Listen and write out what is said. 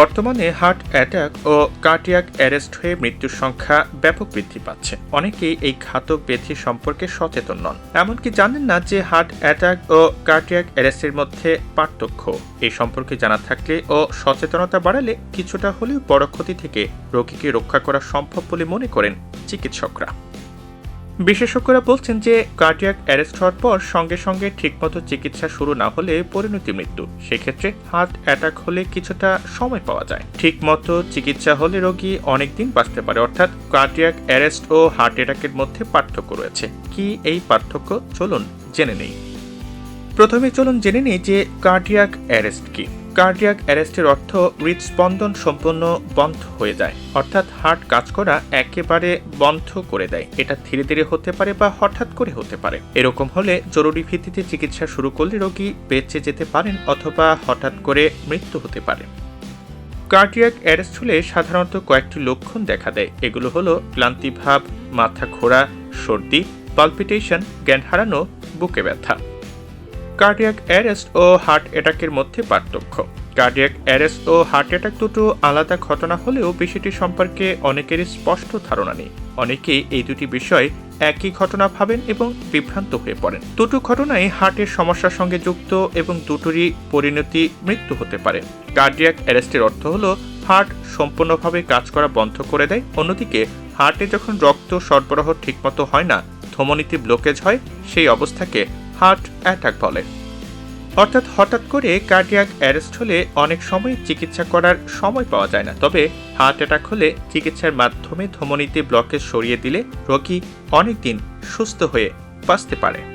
বর্তমানে heart attack ও cardiac arrest হয়ে মৃত্যুর সংখ্যা ব্যাপক বৃদ্ধি পাচ্ছে। অনেকেই এই ঘাতক ব্যাধি সম্পর্কে সচেতন নন। এমনকি জানেন না যে হার্ট অ্যাটাক ও কার্ডিয়াক অ্যারেস্টের মধ্যে পার্থক্য। এই সম্পর্কে জানা থাকলে ও সচেতনতা বাড়ালে কিছুটা হলেও বড় ক্ষতি থেকে রোগীকে রক্ষা করা সম্ভব বলে মনে করেন চিকিৎসকরা। বিশেষজ্ঞরা বলছেন যে কার্ডিয়াক অ্যারেস্ট হওয়ার পর সঙ্গে সঙ্গে ঠিকমতো চিকিৎসা শুরু না হলে পরিণতি মৃত্যু। সেক্ষেত্রে হার্ট অ্যাটাক হলে কিছুটা সময় পাওয়া যায়। ঠিকমতো চিকিৎসা হলে রোগী অনেকদিন বাঁচতে পারে। অর্থাৎ কার্ডিয়াক অ্যারেস্ট ও হার্ট অ্যাটাকের মধ্যে পার্থক্য রয়েছে। কি এই পার্থক্য? চলুন জেনে নেই। প্রথমে চলুন জেনে নিই যে কার্ডিয়াক অ্যারেস্ট কি। কার্ডিয়াক অ্যারেস্টের অর্থ হৃদস্পন্দন সম্পূর্ণ বন্ধ হয়ে যায়, অর্থাৎ হার্ট কাজ করা একেবারে বন্ধ করে দেয়। এটা ধীরে ধীরে হতে পারে বা হঠাৎ করে হতে পারে। এরকম হলে জরুরি ভিত্তিতে চিকিৎসা শুরু করলে রোগী বেঁচে যেতে পারেন অথবা হঠাৎ করে মৃত্যু হতে পারে। কার্ডিয়াক অ্যারেস্ট হলে সাধারণত কয়েকটি লক্ষণ দেখা দেয়। এগুলো হলো ক্লান্তিভাব মাথা ঘোরা, সর্দি পালপিটেশন জ্ঞান হারানো, বুকে ব্যথা। কার্ডিয়াক অ্যারেস্ট ও হার্ট অ্যাটাকের মধ্যে পার্থক্য। কার্ডিয়াক অ্যারেস্ট ও হার্ট অ্যাটাক দুটো আলাদা ঘটনা হলেও বিষয়টি সম্পর্কে অনেকেরই স্পষ্ট ধারণা নেই। অনেকেই এই দুটি বিষয় একই ঘটনা ভাবেন এবং বিভ্রান্ত হয়ে পড়েন। দুটো ঘটনাই হার্টের সমস্যার সঙ্গে যুক্ত এবং দুটোরই পরিণতি মৃত্যু হতে পারে। কার্ডিয়াক অ্যারেস্টের অর্থ হলো হার্ট সম্পূর্ণভাবে কাজ করা বন্ধ করে দেয়। অন্যদিকে হার্টে যখন রক্ত সরবরাহ ঠিকমতো হয় না, ধমনীতে ব্লকেজ হয়, সেই অবস্থাকে হার্ট অ্যাটাক বলে। অর্থাৎ হঠাৎ করে কার্ডিয়াক অ্যারেস্ট হলে অনেক সময় চিকিৎসা করার সময় পাওয়া যায় না। তবে হার্ট অ্যাটাক হলে চিকিৎসার মাধ্যমে ধমনীতে ব্লকে সরিয়ে দিলে রোগী অনেকদিন সুস্থ হয়ে বাঁচতে পারে।